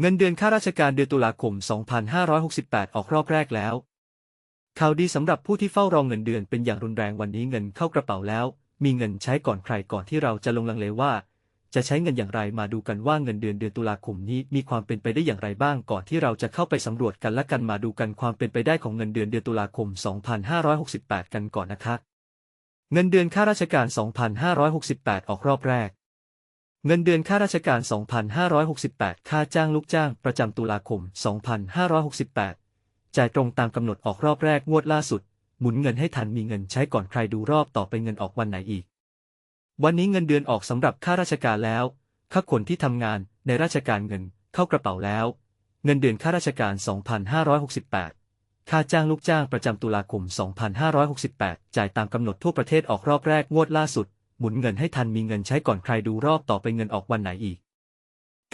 เงินเดือนข้าราชการเดือนตุลาคม 2568 ออกรอบแรกแล้ว ข่าวดีสำหรับผู้ที่เฝ้ารองเงินเดือนเป็นอย่างรุนแรงวันนี้เงินเข้ากระเป๋าแล้ว มีเงินใช้ก่อนใครก่อนที่เราจะลงลังเลว่า จะใช้เงินอย่างไรมาดูกันว่าเงินเดือนเดือนตุลาคมนี้มีความเป็นไปได้อย่างไรบ้างก่อนที่เราจะเข้าไปสำรวจกันและกันมาดูกันความเป็นไปได้ของเงินเดือนเดือนตุลาคม 2568 กันก่อนนะคะ เงินเดือนข้าราชการ 2568 ออกรอบแรก เงินเดือนข้าราชการ 2,568 ค่าจ้างลูกจ้างประจำตุลาคม 2,568 จ่ายตรงตามกำหนดออกรอบแรกงวดล่าสุด หมุนเงินให้ทันมีเงินใช้ก่อนใครดูรอบต่อไปเงินออกวันไหนอีก วันนี้เงินเดือนออกสำหรับข้าราชการแล้วค่าคนที่ทำงานในราชการเงินเข้ากระเป๋าแล้ว เงินเดือนข้าราชการ 2,568 ค่าจ้างลูกจ้างประจำตุลาคม 2,568 จ่ายตามกำหนดทั่วประเทศออกรอบแรกงวดล่าสุด หมุนเงินให้ทันมีเงินใช้ก่อนใครดูรอบต่อไปเงินออกวันไหนอีก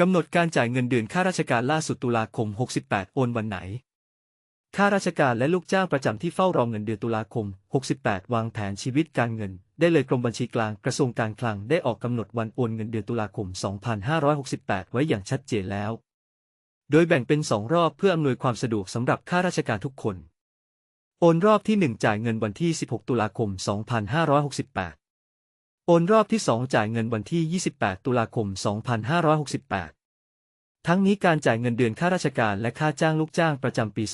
กำหนดการจ่ายเงินเดือนข้าราชการล่าสุดตุลาคม 68 โอนวันไหน ข้าราชการและลูกจ้างประจำที่เฝ้ารองเงินเดือนตุลาคม 68 วางแผนชีวิตการเงิน ได้เลยกรมบัญชีกลางกระทรวงการคลังได้ออกกำหนดวันโอนเงินเดือนตุลาคม 2568 ไว้อย่างชัดเจนแล้ว โดยแบ่งเป็น2รอบเพื่ออำนวยความสะดวกสำหรับข้าราชการทุกคน โอนรอบที่ 1 จ่ายเงินวันที่ 16 ตุลาคม 2568 โอนรอบที่ 2 จ่ายเงินวันที่ 28 ตุลาคม 2568 ทั้งนี้การจ่ายเงินเดือนข้าราชการและค่าจ้างลูกจ้างประจำปี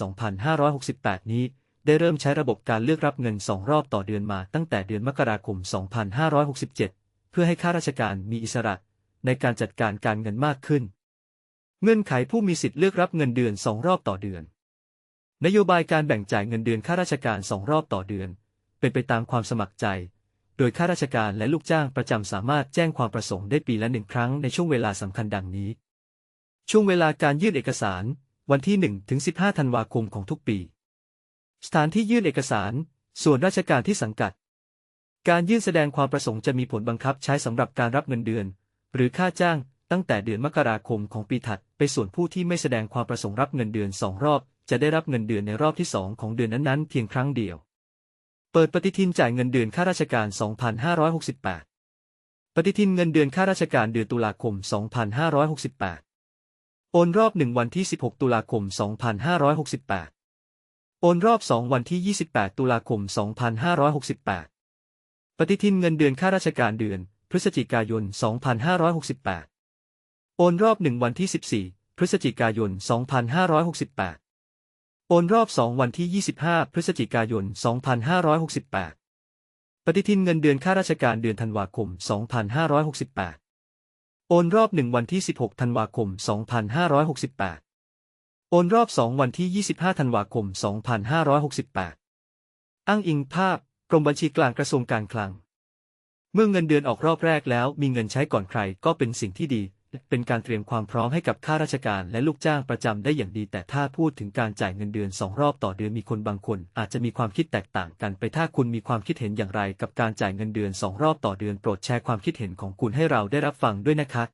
2568 นี้ ได้เริ่มใช้ระบบการเลือกรับเงิน 2 รอบต่อเดือนมาตั้งแต่เดือนมกราคม 2567 เพื่อให้ข้าราชการมีอิสระ ในการจัดการการเงินมากขึ้น เงื่อนไขผู้มีสิทธิ์เลือกรับเงินเดือน 2 รอบต่อเดือน นโยบายการแบ่งจ่ายเงินเดือนข้าราชการ 2 รอบต่อเดือน เป็นไปตามความสมัครใจ โดยข้าราชการและลูกจ้างประจำสามารถแจ้งความประสงค์ได้ปีละหนึ่งครั้งในช่วงเวลาสำคัญดังนี้ ช่วงเวลาการยื่นเอกสาร วันที่1ถึง15ธันวาคมของทุกปี สถานที่ยื่นเอกสาร ส่วนราชการที่สังกัด การยื่นแสดงความประสงค์จะมีผลบังคับใช้สำหรับการรับเงินเดือน หรือค่าจ้างตั้งแต่เดือนมกราคมของปีถัด ไปส่วนผู้ที่ไม่แสดงความประสงค์รับเงินเดือนสองรอบ จะได้รับเงินเดือนในรอบที่สองของเดือนนั้นๆเพียงครั้งเดียว เปิดปฏิทินจ่ายเงินเดือนข้าราชการ 2568 ปฏิทินเงินเดือนข้าราชการเดือนตุลาคม 2568 โอนรอบ 1 วันที่ 16 ตุลาคม 2568 โอนรอบ 2 วันที่ 28 ตุลาคม 2568 ปฏิทินเงินเดือนข้าราชการเดือน พฤศจิกายน 2568 โอนรอบ 1 วันที่ 14 พฤศจิกายน 2568 โอนรอบ 2 วันที่ 25 พฤศจิกายน 2568 ปฏิทินเงินเดือนข้าราชการเดือนธันวาคม 2568 โอนรอบ 1 วันที่ 16 ธันวาคม 2568 โอนรอบ 2 วันที่ 25 ธันวาคม 2568 อ้างอิงภาพ กรมบัญชีกลางกระทรวงการคลัง เมื่อเงินเดือนออกรอบแรกแล้วมีเงินใช้ก่อนใครก็เป็นสิ่งที่ดี เป็นการเตรียมความพร้อมให้กับข้าราชการและลูกจ้างประจำได้อย่างดี แต่ถ้าพูดถึงการจ่ายเงินเดือนสองรอบต่อเดือนมีคนบางคน อาจจะมีความคิดแตกต่างกันไปถ้าคุณมีความคิดเห็นอย่างไร กับการจ่ายเงินเดือนสองรอบต่อเดือนโปรดแชร์ความคิดเห็นของคุณให้เราได้รับฟังด้วยนะคะ